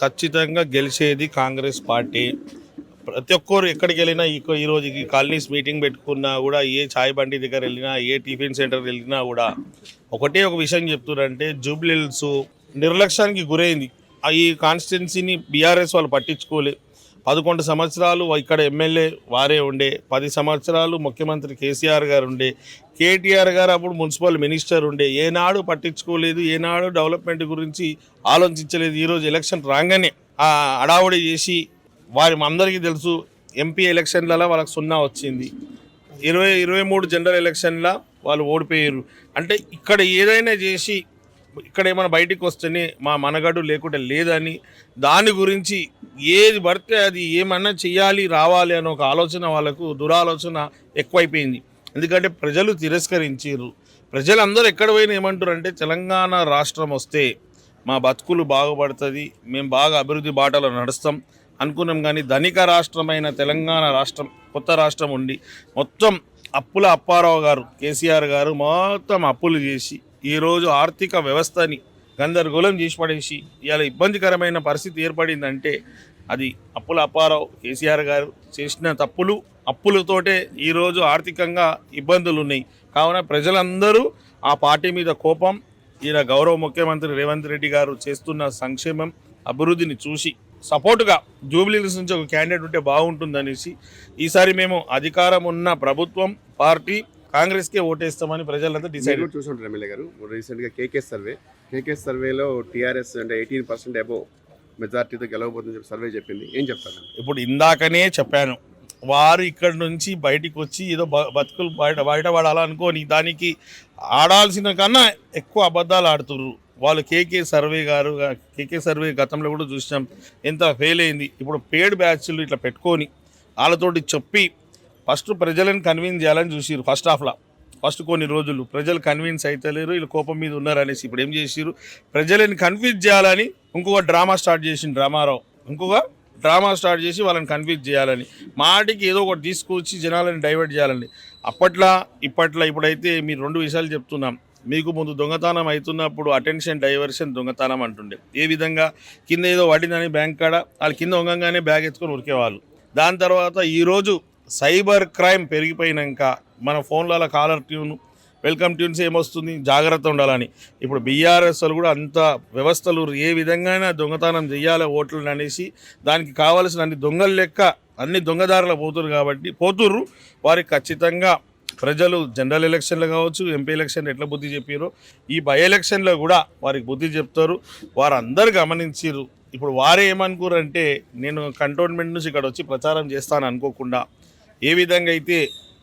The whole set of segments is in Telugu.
ఖచ్చితంగా గెలిచేది కాంగ్రెస్ పార్టీ. ప్రతి ఒక్కరు ఎక్కడికి వెళ్ళినా ఈ ఈరోజు ఈ కాలనీస్ మీటింగ్ పెట్టుకున్నా కూడా ఏ చాయ్ బండి దగ్గర వెళ్ళినా ఏ టిఫిన్ సెంటర్ వెళ్ళినా కూడా ఒకటే ఒక విషయం చెప్తున్నారంటే జూబ్లీల్స్ నిర్లక్ష్యానికి గురైంది. ఆ ఈ కాన్స్టిట్యున్సీని బీఆర్ఎస్ వాళ్ళు పట్టించుకోలే. పదకొండు సంవత్సరాలు ఇక్కడ ఎమ్మెల్యే వారే ఉండే పది సంవత్సరాలు ముఖ్యమంత్రి కేసీఆర్ గారు ఉండే కేటీఆర్ గారు అప్పుడు మున్సిపల్ మినిస్టర్ ఉండే. ఏనాడు పట్టించుకోలేదు ఏనాడు డెవలప్మెంట్ గురించి ఆలోచించలేదు. ఈరోజు ఎలక్షన్ రాగానే ఆ అడావుడి చేసి వారి అందరికీ తెలుసు ఎంపీ ఎలక్షన్లలో వాళ్ళకి సున్నా వచ్చింది. ఇరవై ఇరవై మూడు జనరల్ ఎలక్షన్ల వాళ్ళు ఓడిపోయారు. అంటే ఇక్కడ ఏదైనా చేసి ఇక్కడ ఏమైనా బయటికి వస్తేనే మా మనగడు లేకుంటే లేదని దాని గురించి ఏది పడితే అది ఏమన్నా చేయాలి రావాలి అనే ఒక ఆలోచన వాళ్ళకు దురాలోచన ఎక్కువైపోయింది. ఎందుకంటే ప్రజలు తిరస్కరించారు ప్రజలందరూ ఎక్కడ పోయినా ఏమంటారు అంటే తెలంగాణ రాష్ట్రం వస్తే మా బతుకులు బాగుపడుతుంది మేము బాగా అభివృద్ధి బాటలో నడుస్తాం అనుకున్నాం కానీ ధనిక రాష్ట్రమైన తెలంగాణ రాష్ట్రం కొత్త రాష్ట్రం ఉండి మొత్తం అప్పుల అప్పారావు గారు కేసీఆర్ గారు మొత్తం అప్పులు చేసి ఈరోజు ఆర్థిక వ్యవస్థని గందరగోళం చేసి పడేసి ఇవాళ ఇబ్బందికరమైన పరిస్థితి ఏర్పడిందంటే అది అప్పుల అప్పారావు కేసీఆర్ గారు చేసిన తప్పులు అప్పులతోటే ఈరోజు ఆర్థికంగా ఇబ్బందులు ఉన్నాయి. కావున ప్రజలందరూ ఆ పార్టీ మీద కోపం ఈయన గౌరవ ముఖ్యమంత్రి రేవంత్ రెడ్డి గారు చేస్తున్న సంక్షేమం అభివృద్ధిని చూసి సపోర్టుగా జూబ్లీస్ నుంచి ఒక క్యాండిడేట్ ఉంటే బాగుంటుందనేసి ఈసారి మేము అధికారం ఉన్న ప్రభుత్వం పార్టీ కాంగ్రెస్కే ఓటేస్తామని ప్రజలంతా డిసైడ్ చూసుంటారు ఎమ్మెల్యే గారు. రీసెంట్గా కేకే సర్వే. కేకే సర్వేలో టీఆర్ఎస్ అంటే ఎయిటీన్ పర్సెంట్ అబోవ్ మెజార్టీతో గెలవబోతుందని చెప్పి సర్వే చెప్పింది. ఏం చెప్తారు? ఇప్పుడు ఇందాకనే చెప్పాను వారు ఇక్కడ నుంచి బయటికి వచ్చి ఏదో బతుకులు బయట బయటపడాలనుకోని దానికి ఆడాల్సిన కన్నా ఎక్కువ అబద్ధాలు ఆడుతుర్రు. వాళ్ళు కేకే సర్వే గారు కేకే సర్వే గతంలో కూడా చూసినాం. ఎంత ఫెయిల్ అయింది. ఇప్పుడు పేడ్ బ్యాచ్లు ఇట్లా పెట్టుకొని వాళ్ళతోటి చెప్పి ఫస్ట్ ప్రజలను కన్విన్స్ చేయాలని చూసిరు ఫస్ట్ హాఫ్లో ఫస్ట్ కొన్ని రోజులు ప్రజలు కన్విన్స్ అవుతలేరు వీళ్ళు కోపం మీద ఉన్నారు అనేసి ఇప్పుడు ఏం చేసిరు ప్రజలను కన్విన్స్ చేయాలని ఇంకొక డ్రామా స్టార్ట్ చేసింది రామారావు. ఇంకొక డ్రామా స్టార్ట్ చేసి వాళ్ళని కన్ఫ్యూజ్ చేయాలని. మాటికి ఏదో ఒకటి తీసుకొచ్చి జనాలను డైవర్ట్ చేయాలని. అప్పట్లో ఇప్పట్లో ఇప్పుడైతే మీరు రెండు విషయాలు చెప్తున్నాం. మీకు ముందు దొంగతనం అవుతున్నప్పుడు అటెన్షన్ డైవర్షన్ దొంగతనం అంటుండే. ఏ విధంగా? కింద ఏదో వడ్డిందని బ్యాంక్ కాడ వాళ్ళు కింద వంగంగానే బ్యాగ్ ఎత్తుకొని ఉరికేవాళ్ళు. దాని తర్వాత ఈరోజు సైబర్ క్రైమ్ పెరిగిపోయినాక మన ఫోన్లలో కాలర్ ట్యూన్ వెల్కమ్ ట్యూన్స్ ఏమొస్తుంది? జాగ్రత్త ఉండాలని. ఇప్పుడు బీఆర్ఎస్లు కూడా అంత వ్యవస్థలు ఏ విధంగా దొంగతనం చేయాలి ఓట్లను అనేసి దానికి కావలసిన అన్ని దొంగల లెక్క అన్ని దొంగదారులు పోతురు కాబట్టి పోతుర్రు. వారికి ఖచ్చితంగా ప్రజలు జనరల్ ఎలక్షన్లు కావచ్చు ఎంపీ ఎలక్షన్ ఎట్లా బుద్ధి చెప్పారు ఈ బై ఎలక్షన్లో కూడా వారికి బుద్ధి చెప్తారు. వారందరూ గమనించారు ఇప్పుడు వారే ఏమనుకోరంటే నేను కంటోన్మెంట్ నుంచి ఇక్కడ వచ్చి ప్రచారం చేస్తాను అనుకోకుండా ఏ విధంగా అయితే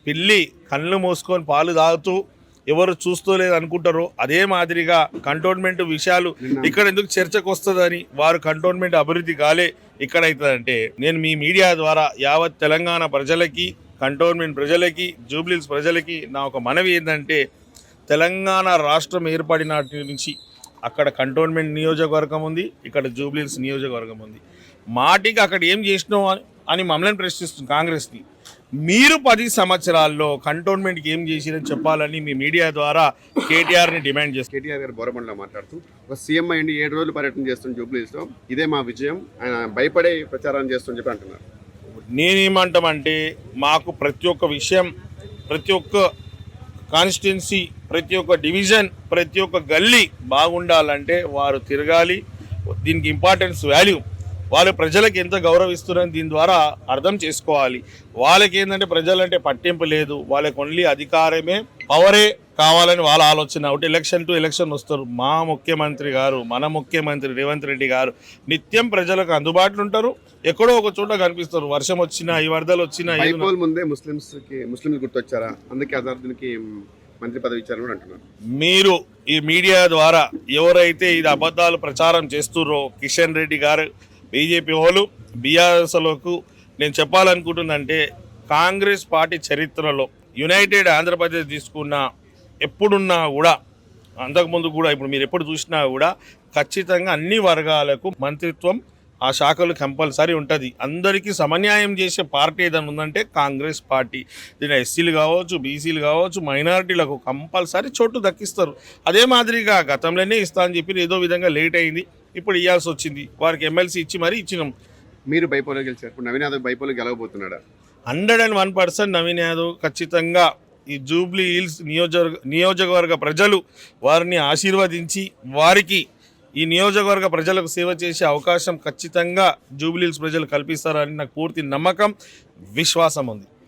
పిల్లి కళ్ళు మూసుకొని పాలు తాగుతూ ఎవరు చూస్తూలేదు అనుకుంటారో అదే మాదిరిగా కంటోన్మెంట్ విషయాలు ఇక్కడ ఎందుకు చర్చకు వస్తుందని వారు కంటోన్మెంట్ అభివృద్ధి కాలే ఇక్కడ అవుతుందంటే నేను మీ మీడియా ద్వారా యావత్ తెలంగాణ ప్రజలకి కంటోన్మెంట్ ప్రజలకి జూబ్లీస్ ప్రజలకి నా ఒక మనవి ఏంటంటే తెలంగాణ రాష్ట్రం ఏర్పడినటి నుంచి అక్కడ కంటోన్మెంట్ నియోజకవర్గం ఉంది ఇక్కడ జూబ్లీస్ నియోజకవర్గం ఉంది. మాటికి అక్కడ ఏం చేసినావు అని- అని మమ్మల్ని ప్రశ్నిస్తుంది కాంగ్రెస్ని. మీరు పది సంవత్సరాల్లో కంటోన్మెంట్కి ఏం చేసిరని చెప్పాలని మీ మీడియా ద్వారా కేటీఆర్ని డిమాండ్ చేస్తారు. కేటీఆర్ గారు బోరబండలో మాట్లాడుతూ ఒక సీఎం అయ్యండి ఏడు రోజులు పర్యటన చేస్తున్న జూబ్లీస్లో ఇదే మా విజయం ఆయన భయపడే ప్రచారం చేస్తుందని చెప్పి అంటున్నారు. నేనేమంటామంటే మాకు ప్రతి ఒక్క విషయం ప్రతి ఒక్క కాన్స్టిట్యున్సీ ప్రతి ఒక్క డివిజన్ ప్రతి ఒక్క గల్లీ బాగుండాలంటే వారు తిరగాలి. దీనికి ఇంపార్టెన్స్ వాల్యూ. వాళ్ళు ప్రజలకు ఎంత గౌరవిస్తున్నారని దీని ద్వారా అర్థం చేసుకోవాలి. వాళ్ళకి ఏంటంటే ప్రజలంటే పట్టింపు లేదు. వాళ్ళకి ఓన్లీ అధికారమే పవరే కావాలని వాళ్ళ ఆలోచన. ఒకటి ఎలక్షన్ టు ఎలక్షన్ వస్తారు. మా ముఖ్యమంత్రి గారు మన ముఖ్యమంత్రి రేవంత్ రెడ్డి గారు నిత్యం ప్రజలకు అందుబాటులో ఉంటారు. ఎక్కడో ఒక చోట కనిపిస్తారు. వర్షం వచ్చినా ఈ వరదలు వచ్చినా ముందే ముస్లిమ్స్కి ముస్లింలు గుర్తొచ్చారా? అందుకే అజారుద్దీన్కి మంత్రి పదవి ఇచ్చారని కూడా అంటున్నారు. మీరు ఈ మీడియా ద్వారా ఎవరైతే ఇది అబద్ధాలు ప్రచారం చేస్తుర్రో కిషన్ రెడ్డి గారు బీజేపీ వాళ్ళు బీఆర్ఎస్లోకు నేను చెప్పాలనుకుంటుందంటే కాంగ్రెస్ పార్టీ చరిత్రలో యునైటెడ్ ఆంధ్రప్రదేశ్ తీసుకున్న ఎప్పుడున్నా కూడా అంతకుముందు కూడా ఇప్పుడు మీరు ఎప్పుడు చూసినా కూడా ఖచ్చితంగా అన్ని వర్గాలకు మంత్రిత్వం ఆ శాఖలు కంపల్సరీ ఉంటుంది. అందరికీ సమన్యాయం చేసే పార్టీ ఏదైనా ఉందంటే కాంగ్రెస్ పార్టీ. దీని ఎస్సీలు కావచ్చు బీసీలు కావచ్చు మైనారిటీలకు కంపల్సరీ చోటు దక్కిస్తారు. అదే మాదిరిగా గతంలోనే ఇస్తా అని చెప్పి ఏదో విధంగా లేట్ అయింది. ఇప్పుడు ఇవ్వాల్సి వచ్చింది. వారికి ఎమ్మెల్సీ ఇచ్చి మరీ ఇచ్చినాం. మీరు బైపోలో గెలిచారు. ఇప్పుడు నవీన్ యాదవ్ బైపోలో గెలవబోతున్నాడా? Hundred and one percent Naveen Yadav ఖచ్చితంగా ఈ జూబ్లీ హిల్స్ నియోజక నియోజకవర్గ ప్రజలు వారిని ఆశీర్వదించి వారికి ఈ నియోజకవర్గ ప్రజలకు సేవ చేసే అవకాశం ఖచ్చితంగా జూబ్లీ హిల్స్ ప్రజలు కల్పిస్తారని నాకు పూర్తి నమ్మకం విశ్వాసం ఉంది.